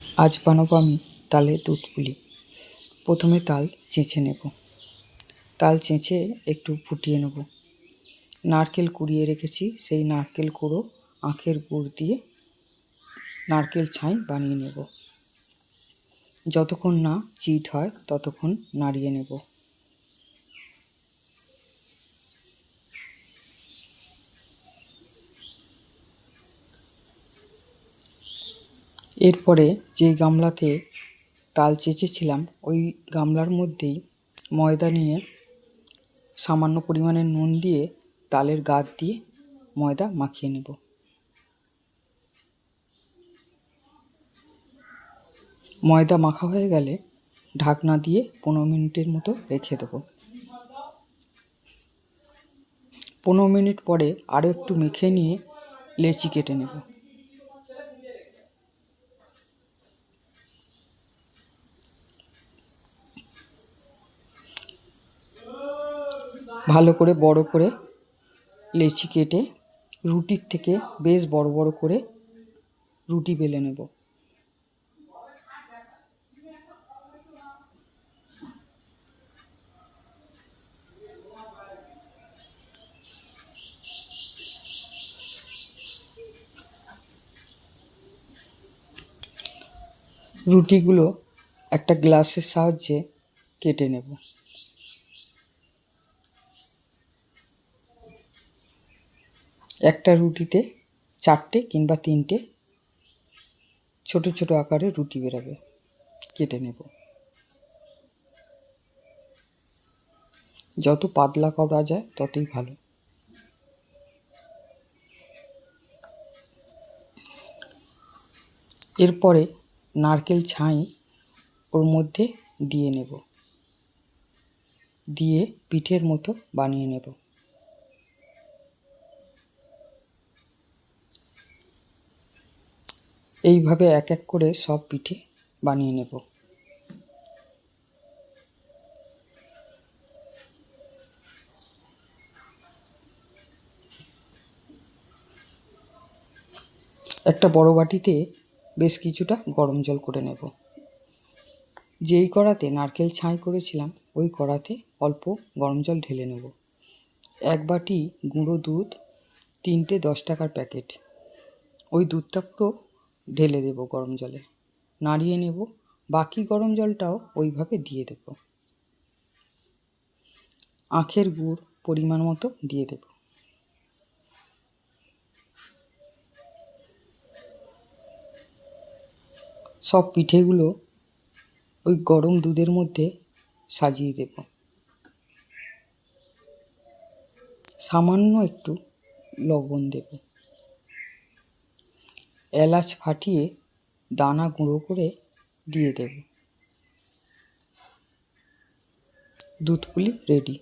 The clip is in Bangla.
আজ বানাবো আমি তালে দুধ পুলি। প্রথমে তাল চেঁচে নেব। তাল চেঁচে একটু ফুটিয়ে নেব। নারকেল কুড়িয়ে রেখেছি, সেই নারকেল কুড়ো আখের গুড় দিয়ে নারকেল ছাই বানিয়ে নেব। যতক্ষণ না চিট হয়, ততক্ষণ নাড়িয়ে নেব। এরপরে যেই গামলাতে তাল চেঁচেছিলাম, ওই গামলার মধ্যেই ময়দা নিয়ে সামান্য পরিমাণে নুন দিয়ে তালের গাদ দিয়ে ময়দা মাখিয়ে নেব। ময়দা মাখা হয়ে গেলে ঢাকনা দিয়ে পনেরো মিনিটের মতো রেখে দেবো। পনেরো মিনিট পরে আরও একটু মেখে নিয়ে লেচি কেটে নেব। ভালো করে, বড় করে লেচি কেটে রুটির থেকে বেশ বড় বড় করে রুটি বেলে নেব। রুটিগুলো একটা গ্লাসের সাহায্যে কেটে নেব। একটা রুটিতে চারটে কিংবা তিনটে ছোট ছোট আকারে রুটি বেরোবে, কেটে নেব। যত পাতলা করা যায় ততই ভালো। এরপরে নারকেল ছাই ওর মধ্যে দিয়ে নেব। দিয়ে পিঠের মতো বানিয়ে নেব। এইভাবে এক এক করে সব পিঠে বানিয়ে নেব। একটা বড় বাটিতে বেশ কিছুটা গরম জল করে নেব। যেই কড়াতে নারকেল ছাই করেছিলাম, ওই কড়াতে অল্প গরম জল ঢেলে নেব। এক বাটি গুঁড়ো দুধ, তিনটে দশ টাকার প্যাকেট। ওই দুধটা পুরো ঢেলে দেব গরম জলে। নাড়িয়ে নেব। বাকি গরম জলটাও ওইভাবে দিয়ে দেব। আখের গুড় পরিমাণ মতো দিয়ে দেব। সব পিঠেগুলো ওই গরম দুধের মধ্যে সাজিয়ে দেব। সামান্য একটু লবণ দেব। এলাচ ফাটিয়ে দানা গুঁড়ো করে দিয়ে দেব। দুধ পুলি রেডি